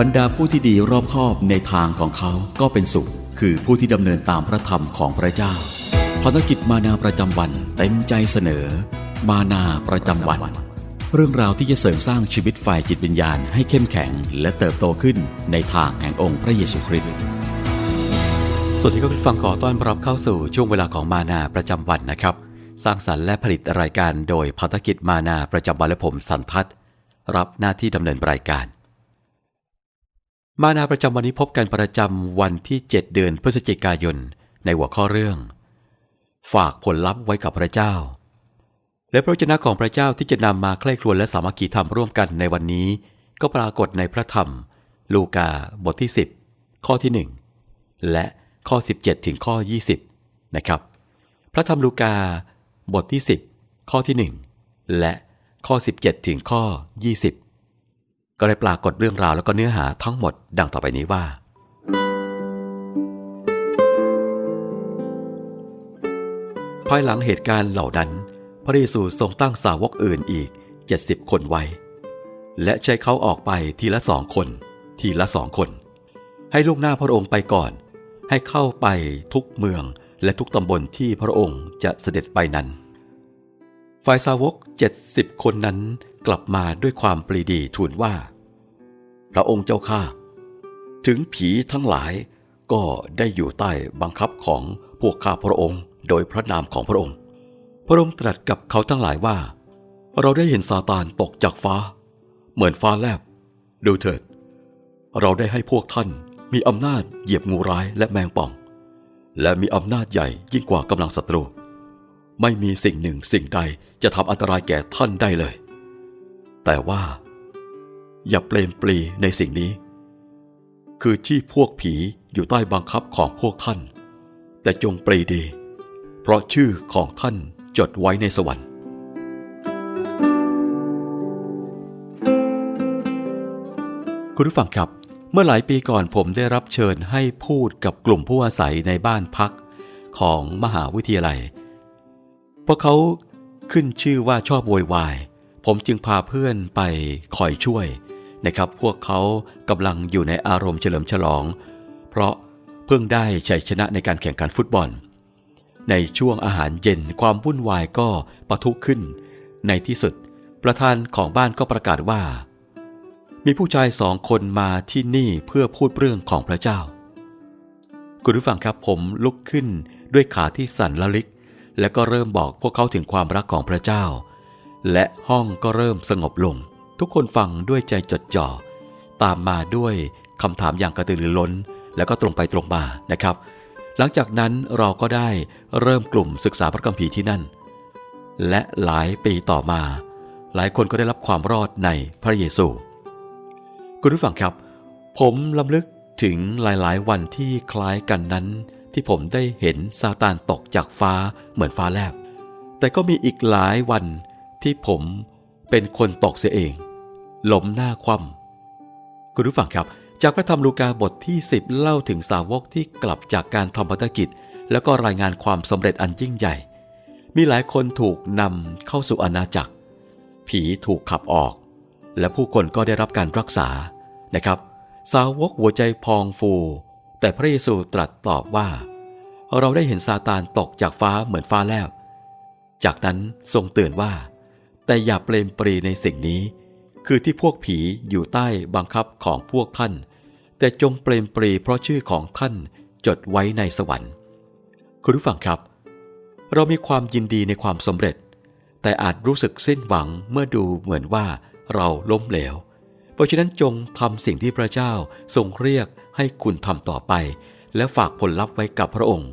บรรดาผู้ที่ดีรอบคอบในทางของเขาก็เป็นสุข คือผู้ที่ดำเนินตามพระธรรมของพระเจ้าภารกิจมานาประจำวันเต็มใจเสนอ มานาประจำวัน เรื่องราวที่จะเสริมสร้างชีวิตฝ่ายจิตวิญญาณให้เข้มแข็ง และเติบโตขึ้นในทางแห่งองค์พระเยซูคริสต์สวัสดีครับคุณฟังขอต้อนรับเข้าสู่ช่วงเวลาของมานาประจำวันนะครับ สร้างสรรค์และผลิตรายการโดยพัฒกิจมานาประจำวันและผมสันทัศน์รับหน้าที่ดำเนินรายการ มานาประจำวันนี้พบกันประจำวันที่ 7 เดือนพฤศจิกายน ในหัวข้อเรื่อง ฝากผลลัพธ์ไว้กับพระเจ้า และพระวจนะของพระเจ้าที่จะนำมาใคร่ครวญและสามัคคีธรรมร่วมกันในวันนี้ ก็ปรากฏในพระธรรม ลูกาบทที่ 10 ข้อที่ 1 และข้อ 17 ถึงข้อ 20 นะครับ พระธรรมลูกาบทที่ 10 ข้อที่ 1 และข้อ 17 ถึงข้อ 20 ก็ได้ปรากฏเรื่องราวแล้วก็เนื้อหาทั้งหมดดังต่อไปนี้ว่า ภายหลังเหตุการณ์เหล่านั้น พระเยซูทรงตั้งสาวกอื่นอีก 70 คนไว้ และใช้เขาออกไปทีละสองคน ทีละสองคน ให้ลูกหน้าพระองค์ไปก่อน ให้เข้าไปทุกเมืองและทุกตำบลที่พระองค์จะเสด็จไปนั้น ฝ่ายสาวก 70 คนนั้นกลับมาด้วยความปรีดีทูลว่า พระองค์เจ้าข้า ถึงผีทั้งหลายก็ได้อยู่ใต้บังคับของพวกข้าพระองค์ โดยพระนามของพระองค์ พระองค์ตรัสกับเขาทั้งหลายว่า เราได้เห็นซาตานตกจากฟ้า เหมือนฟ้าแลบ ดูเถิด เราได้ให้พวกท่านมีอำนาจเหยียบงูร้ายและแมงป่อง และมีอำนาจใหญ่ยิ่งกว่ากำลังศัตรู ไม่มีสิ่งหนึ่งสิ่งใดจะทำอันตรายแก่ท่านได้เลย แต่ว่า อย่าเปลมปลีในสิ่งนี้ คือที่พวกผีอยู่ใต้บังคับของพวกท่าน แต่จงปรีดี เพราะชื่อของท่านจดไว้ในสวรรค์ คุณผู้ฟังครับ เมื่อหลายปีก่อนผมได้รับเชิญให้พูดกับกลุ่มผู้อาศัยในบ้านพักของมหาวิทยาลัย พวกเขาขึ้นชื่อว่าชอบโวยวาย ผมจึงพาเพื่อนไปคอยช่วย นะครับ พวกเขากำลังอยู่ในอารมณ์เฉลิมฉลอง เพราะเพิ่งได้ชัยชนะในการแข่งขันฟุตบอล ในช่วงอาหารเย็นความวุ่นวายก็ปะทุขึ้น ในที่สุดประธานของบ้านก็ประกาศว่า มีผู้ชายสองคนมาที่นี่เพื่อพูดเรื่องของพระเจ้า คุณผู้ฟังครับผมลุกขึ้นด้วยขาที่สั่นละลิก และก็เริ่มบอกพวกเขาถึงความรักของพระเจ้า และห้องก็เริ่มสงบลง ทุกคนฟังด้วยใจจดจ่อ ตามมาด้วยคำถามอย่างกระตือรือร้น แล้วก็ตรงไปตรงมานะครับ หลังจากนั้นเราก็ได้เริ่มกลุ่มศึกษาพระคัมภีร์ที่นั่น และหลายปีต่อมา หลายคนก็ได้รับความรอดในพระเยซู คุณผู้ฟังครับ ผมลำลึกถึงหลายๆ วันที่คล้ายกันนั้น ที่ผมได้เห็นซาตานตกจากฟ้าเหมือนฟ้าแลบ แต่ก็มีอีกหลายวันที่ผมเป็นคนตกเสียเอง ล้มหน้าคว่ำคุณผู้ฟังครับ จากพระธรรมลูกาบทที่ 10 เล่าถึงสาวกที่กลับจากการทำพัฒกิจ แล้วก็รายงานความสำเร็จอันยิ่งใหญ่ มีหลายคนถูกนำเข้าสู่อาณาจักร ผีถูกขับออก และผู้คนก็ได้รับการรักษานะครับ สาวกหัวใจพองฟู แต่พระเยซูตรัสตอบว่า เราได้เห็นซาตานตกจากฟ้าเหมือนฟ้าแลบจากนั้นทรงเตือนว่า แต่อย่าเปลมปรีในสิ่งนี้ คือที่พวกผีอยู่ใต้บังคับของพวกท่าน แต่จงเปลมปรีเพราะชื่อของท่านจดไว้ในสวรรค์ คุณผู้ฟังครับ เรามีความยินดีในความสำเร็จ แต่อาจรู้สึกสิ้นหวังเมื่อดูเหมือนว่าเราล้มเหลว เพราะฉะนั้นจงทำสิ่งที่พระเจ้าทรงเรียกให้คุณทำต่อไป และฝากผลลัพธ์ไว้กับพระองค์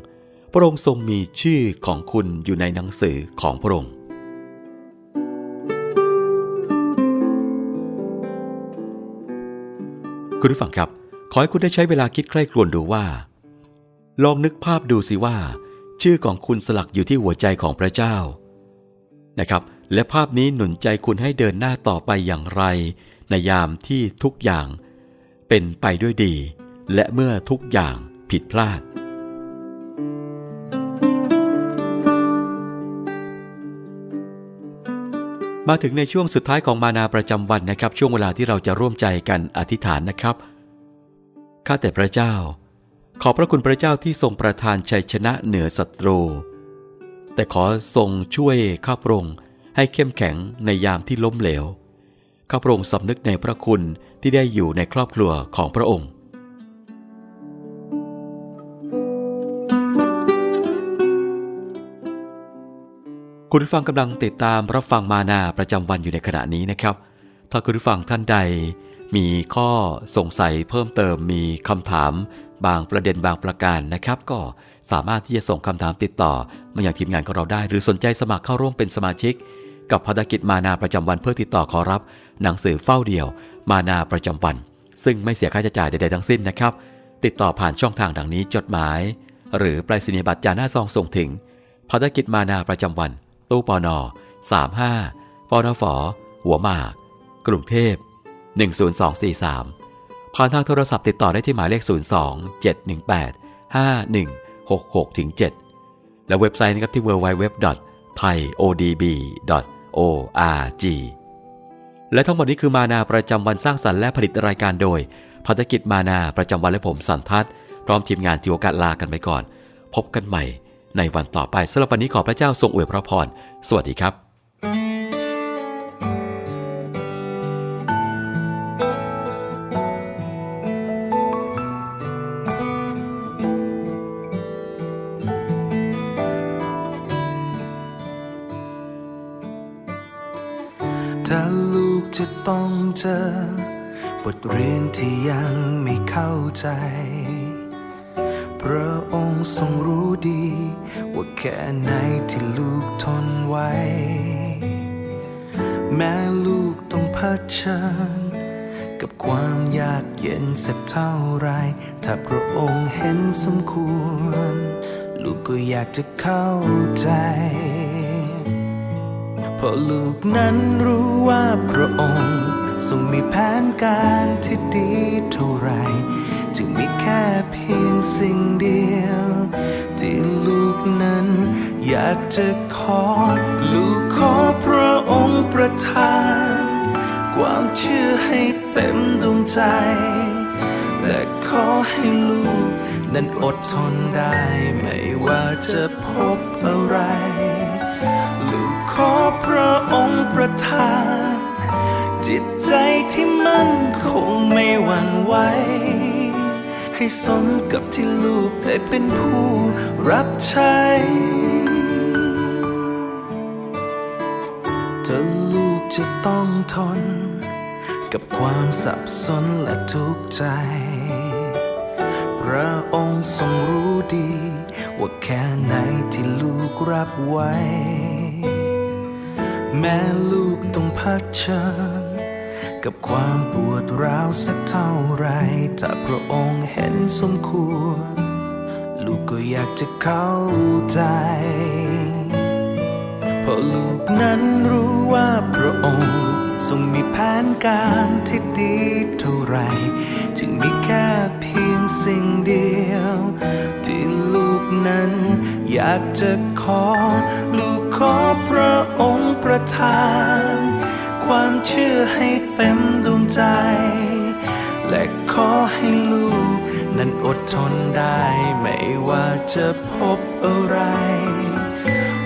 พระองค์ทรงมีชื่อของคุณอยู่ในหนังสือของพระองค์ คุณผู้ฟังครับ ขอให้คุณได้ใช้เวลาคิดใคร่ครวญดูว่า ลองนึกภาพดูสิว่า ชื่อของคุณสลักอยู่ที่หัวใจของพระเจ้า นะครับ และภาพนี้หนุนใจคุณให้เดินหน้าต่อไปอย่างไร ในยามที่ทุกอย่าง เป็นไปด้วยดี และเมื่อทุกอย่างผิดพลาด มาถึงในช่วงสุดท้ายของมานาประจำวันนะครับ ช่วงเวลาที่เราจะร่วมใจกันอธิษฐานนะครับข้าแต่พระเจ้า ขอพระคุณพระเจ้าที่ทรงประทานชัยชนะเหนือศัตรู แต่ขอทรงช่วยข้าพระองค์ให้เข้มแข็งในยามที่ล้มเหลวข้าพระองค์สำนึกในพระคุณที่ได้อยู่ในครอบครัวของพระองค์ คุณผู้ฟังกำลังติดตามรับฟังมานาประจำวันอยู่ในขณะนี้นะครับ ถ้าคุณผู้ฟังท่านใด มีข้อสงสัยเพิ่มเติมมีคำถาม บางประเด็นบางประการนะครับ ก็สามารถที่จะส่งคำถามติดต่อ มาอย่างทีมงานของเราได้ หรือสนใจสมัครเข้าร่วมเป็นสมาชิก กับภารกิจมานาประจำวันเพื่อติดต่อขอรับ หนังสือเฝ้าเดี่ยว มานาประจำวัน ซึ่งไม่เสียค่าใช้จ่ายใดๆทั้งสิ้นนะครับ ติดต่อผ่านช่องทางดังนี้จดหมาย หรือไปรษณียบัตรจาหน้าซองส่งถึงภารกิจมานาประจำวัน ตู้ปอนอ35ปอนอฝอหัวหมาก กรุงเทพ 10243 ผ่านทางโทรศัพท์ติดต่อได้ที่หมายเลข 02 718 5166ถึง7และเว็บไซต์นะครับที่ www.thaiodb.org และทั้งหมดนี้คือมานาประจำวันสร้างสรรค์และผลิตรายการโดยภารกิจมานาประจำวันและผมสันทัศน์พร้อมทีมงานที่โอกาสลากันไปก่อน พบกันใหม่ ในวันต่อไปสำหรับวันนี้ขอพระเจ้าทรงอวยพระพร สวัสดีครับถ้าลูกจะต้องเจอบทเรียนที่ยังไม่เข้าใจ พระ ทรงรู้ดี ว่าแค่ไหนที่ลูกทนไว้ แม้ลูกต้องเผชิญ กับความยากเย็นสักเท่าไร ถ้าพระองค์เห็นสมควร ลูกก็อยากจะเข้าใจเพราะลูกนั้นรู้ว่าพระองค์ ทรงมีแผนการที่ดีเท่าไร จึงมีแค่เพียงสิ่งเดียว ที่ลูกนั้นอยากจะขอ ลูกขอพระองค์ประทาน ความเชื่อให้เต็มดวงใจ และขอให้ลูกนั้นอดทนได้ไม่ว่าจะพบอะไร ลูกขอพระองค์ประทาน จิตใจที่มั่นคงไม่หวั่นไหว ให้สมกับที่ลูกได้เป็นผู้รับใช้ถ้าลูกจะต้องทน กับความสับสนและทุกข์ใจ พระองค์ทรงรู้ดี ว่าแค่ไหนที่ลูกรับไว้ แม้ลูกต้องเชิญ กับความปวดร้าวสักเท่าไร ถ้าพระองค์เห็นสมควร ลูกก็อยากจะเข้าใจ เพราะลูกนั้นรู้ว่าพระองค์ทรงมีแผนการที่ดีเท่าไร จึงมีแค่เพียงสิ่งเดียว ที่ลูกนั้นอยากจะขอ ลูกขอพระองค์ประทาน ความเชื่อให้เต็มดวงใจ และขอให้ลูก นั้นอดทนได้ไม่ว่าจะพบอะไร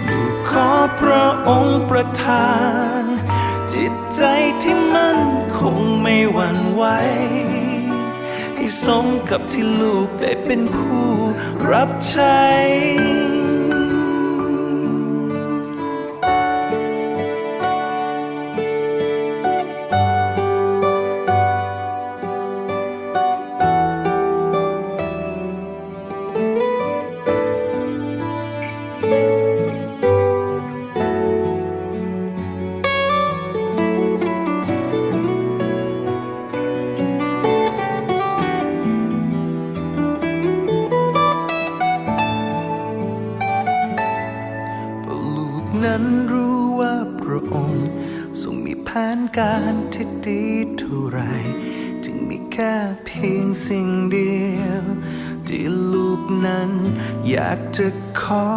ลูกขอพระองค์ประทาน จิตใจที่มั่นคงไม่หวั่นไหวให้สมกับที่ลูกได้เป็นผู้รับใช้ นั้นรู้ว่าพระองค์ทรงมีแผนการที่ดีเท่าไร จึงมีแค่เพียงสิ่งเดียว ที่ลูกนั้นอยากจะขอ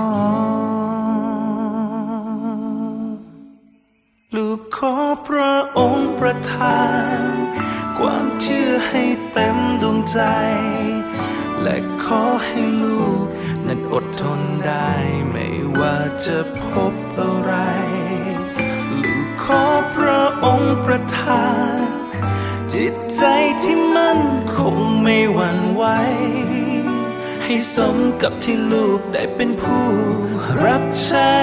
ลูกขอพระองค์ประทาน ความเชื่อให้เต็มดวงใจ และขอให้ลูกนั้นอดทนได้ไม่ ว่าจะพบอะไร ลูกขอพระองค์ประทาน จิตใจที่มั่นคงไม่หวั่นไหว ให้สมกับที่ลูกได้เป็นผู้รับใช้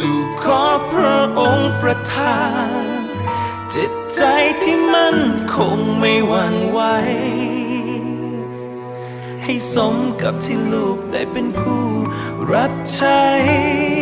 ลูกขอพระองค์ประทาน จิตใจที่มั่นคงไม่หวั่นไหว ให้สมกับที่ลูกได้เป็นผู้รับใช้